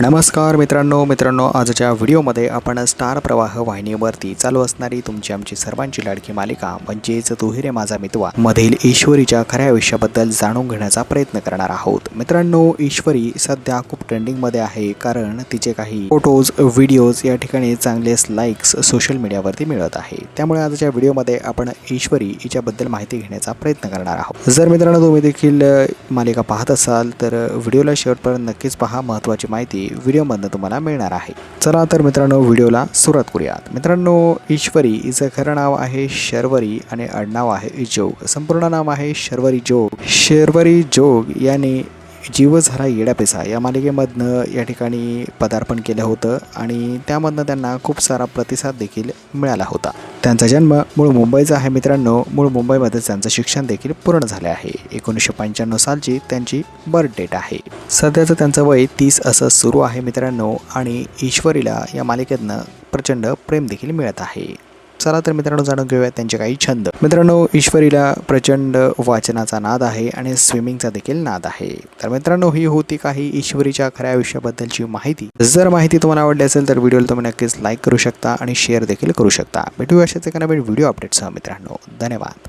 नमस्कार मित्रांनो मित्रांनो आजच्या व्हिडिओमध्ये आपण स्टार प्रवाह वाहिनीवरती चालू असणारी तुमची आमची सर्वांची लाडकी मालिका म्हणजेच तुही रे माझा मितवा मधील ईश्वरीच्या खऱ्या आयुष्याबद्दल जाणून घेण्याचा प्रयत्न करणार आहोत. मित्रांनो ईश्वरी सध्या खूप ट्रेंडिंगमध्ये आहे कारण तिचे काही फोटोज व्हिडिओज या ठिकाणी चांगलेच लाईक्स सोशल मीडियावरती मिळत आहे. त्यामुळे आजच्या व्हिडिओमध्ये आपण ईश्वरी हिच्याबद्दल माहिती घेण्याचा प्रयत्न करणार आहोत. जर मित्रांनो तुम्ही देखील मालिका पाहत असाल तर व्हिडिओला शेवटपर्यंत नक्कीच पहा महत्त्वाची माहिती व्हिडिओमधनं तुम्हाला मिळणार आहे. चला तर मित्रांनो व्हिडिओला सुरुवात करूयात. मित्रांनो ईश्वरी हिचं खरं नाव आहे शर्वरी आणि आडनाव आहे जोग. संपूर्ण नाम आहे शर्वरी जोग. शर्वरी जोग याने जीव झाला येडापेसा या मालिकेमधनं या ठिकाणी पदार्पण केलं होतं आणि त्यामधनं त्यांना खूप सारा प्रतिसाद देखील मिळाला होता. त्यांचा जन्म मूळ मुंबईचा आहे मित्रांनो. मूळ मुंबईमध्ये त्यांचं शिक्षण देखील पूर्ण झाले आहे. एकोणीसशे पंच्याण्णव सालची त्यांची बर्थ डेट आहे. सध्याचं त्यांचं वय तीस असं सुरू आहे मित्रांनो आणि ईश्वरीला या मालिकेतनं प्रचंड प्रेम देखील मिळत आहे. चला तर मित्रांनो जाणून घेऊया त्यांचे काही छंद. मित्रांनो ईश्वरीला प्रचंड वाचनाचा नाद आहे आणि स्विमिंगचा देखील नाद आहे. तर मित्रांनो ही होती काही ईश्वरीच्या खऱ्या आयुष्याबद्दलची माहिती. जर माहिती तुम्हाला आवडली असेल तर व्हिडिओला तुम्ही नक्कीच लाईक करू शकता आणि शेअर देखील करू शकता. भेटूया अशाच एका नवीन व्हिडिओ अपडेटसह मित्रांनो. धन्यवाद.